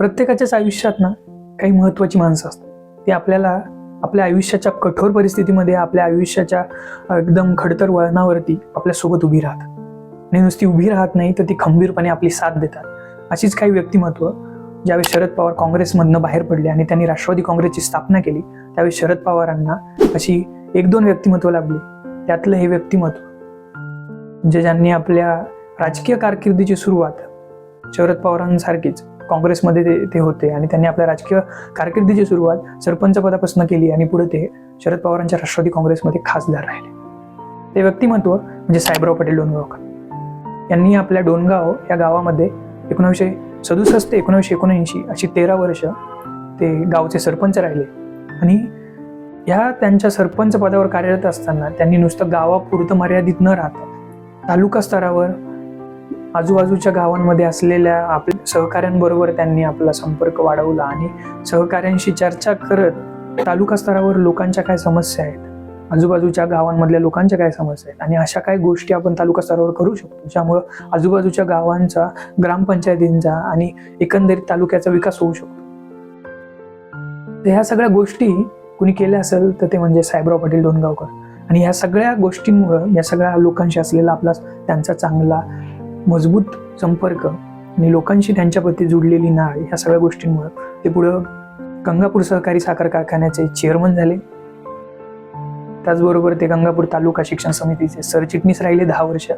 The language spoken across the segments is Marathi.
प्रत्येकाच्याच आयुष्यात ना काही महत्त्वाची माणसं असतात. ती आपल्याला आपल्या आयुष्याच्या कठोर परिस्थितीमध्ये आपल्या आयुष्याच्या एकदम खडतर वळणावरती आपल्यासोबत उभी राहतात. आणि नुसती उभी राहत नाही तर ती खंबीरपणे आपली साथ देतात. अशीच काही व्यक्तिमत्व ज्यावेळी शरद पवार काँग्रेसमधनं बाहेर पडले आणि त्यांनी राष्ट्रवादी काँग्रेसची स्थापना केली त्यावेळी शरद पवारांना अशी एक दोन व्यक्तिमत्व लाभली त्यातलं हे व्यक्तिमत्व म्हणजे ज्यांनी आपल्या राजकीय कारकिर्दीची सुरुवात शरद पवारांसारखीच काँग्रेसमध्ये ते ते होते आणि त्यांनी आपल्या राजकीय कारकिर्दीची सुरुवात सरपंच पदापासून केली आणि पुढे ते शरद पवारांच्या राष्ट्रवादी काँग्रेसमध्ये खासदार राहिले. ते व्यक्तिमत्व म्हणजे साहेबराव पटेल डोणगावकर. यांनी आपल्या डोणगाव या गावामध्ये एकोणीसशे सदुसष्ट ते एकोणीसशे एकोणऐंशी अशी तेरा वर्ष ते गावचे सरपंच राहिले. आणि ह्या त्यांच्या सरपंच पदावर कार्यरत असताना त्यांनी नुसतं गावापुरतं मर्यादित न राहता तालुका स्तरावर आजूबाजूच्या गावांमध्ये असलेल्या आपल्या सहकाऱ्यांबरोबर त्यांनी आपला संपर्क वाढवला आणि सहकाऱ्यांशी चर्चा करत तालुका स्तरावर लोकांच्या काय समस्या आहेत आजूबाजूच्या गावांमधल्या लोकांच्या काय समस्या आहेत आणि अशा काही गोष्टी आपण तालुका स्तरावर करू शकतो ज्यामुळं आजूबाजूच्या गावांचा ग्रामपंचायतींचा आणि एकंदरीत तालुक्याचा विकास होऊ शकतो. तर ह्या सगळ्या गोष्टी कुणी केल्या असेल तर ते म्हणजे साहेबराव पाटील डोणगावकर आणि ह्या सगळ्या गोष्टींमुळं या सगळ्या लोकांशी असलेला आपला त्यांचा चांगला मजबूत संपर्क आणि लोकांशी त्यांच्याप्रती जुडलेली नाळ ह्या सगळ्या गोष्टींमुळं ते पुढं गंगापूर सहकारी साखर कारखान्याचे चेअरमन झाले. त्याचबरोबर ते गंगापूर तालुका शिक्षण समितीचे सरचिटणीस राहिले दहा वर्ष.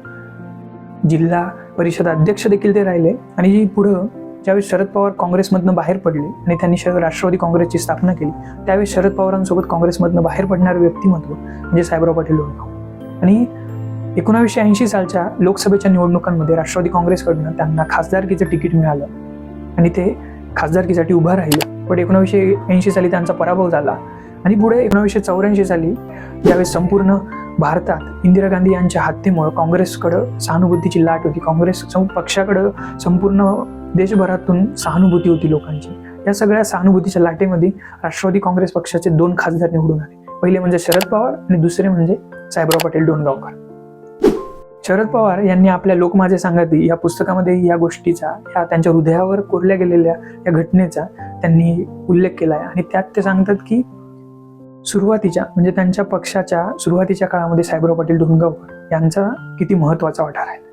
जिल्हा परिषद अध्यक्ष देखील ते राहिले आणि पुढं ज्यावेळी शरद पवार काँग्रेसमधनं बाहेर पडले आणि त्यांनी शहर राष्ट्रवादी काँग्रेसची स्थापना केली त्यावेळी शरद पवारांसोबत काँग्रेसमधनं बाहेर पडणारं व्यक्तिमत्व म्हणजे साहेबराव पाटील डोणगाव आणि एकोणावीसशे ऐंशी सालच्या लोकसभेच्या निवडणुकांमध्ये राष्ट्रवादी काँग्रेसकडनं त्यांना खासदारकीचं तिकीट मिळालं. आणि ते खासदारकीसाठी उभं राहिलं. पण एकोणावीसशे ऐंशी साली त्यांचा पराभव झाला. आणि पुढे एकोणावीसशे चौऱ्याऐंशी साली ज्यावेळेस संपूर्ण भारतात इंदिरा गांधी यांच्या हत्येमुळं काँग्रेसकडं सहानुभूतीची लाट होती. काँग्रेस पक्षाकडं संपूर्ण देशभरातून सहानुभूती होती लोकांची. या सगळ्या सहानुभूतीच्या लाटेमध्ये राष्ट्रवादी काँग्रेस पक्षाचे दोन खासदार निवडून आले. पहिले म्हणजे शरद पवार आणि दुसरे म्हणजे साहेबराव पाटील डोणगावकर. शरद पवार यांनी आपल्या लोकमाझे सांगाती या पुस्तकामध्ये या गोष्टीचा या त्यांच्या हृदयावर कोरल्या गेलेल्या या घटनेचा त्यांनी उल्लेख केला आहे आणि त्यात ते सांगतात की सुरुवातीच्या म्हणजे त्यांच्या पक्षाच्या सुरुवातीच्या काळामध्ये साहेबराव पाटील डोणगावकर यांचा किती महत्त्वाचा वाटार आहे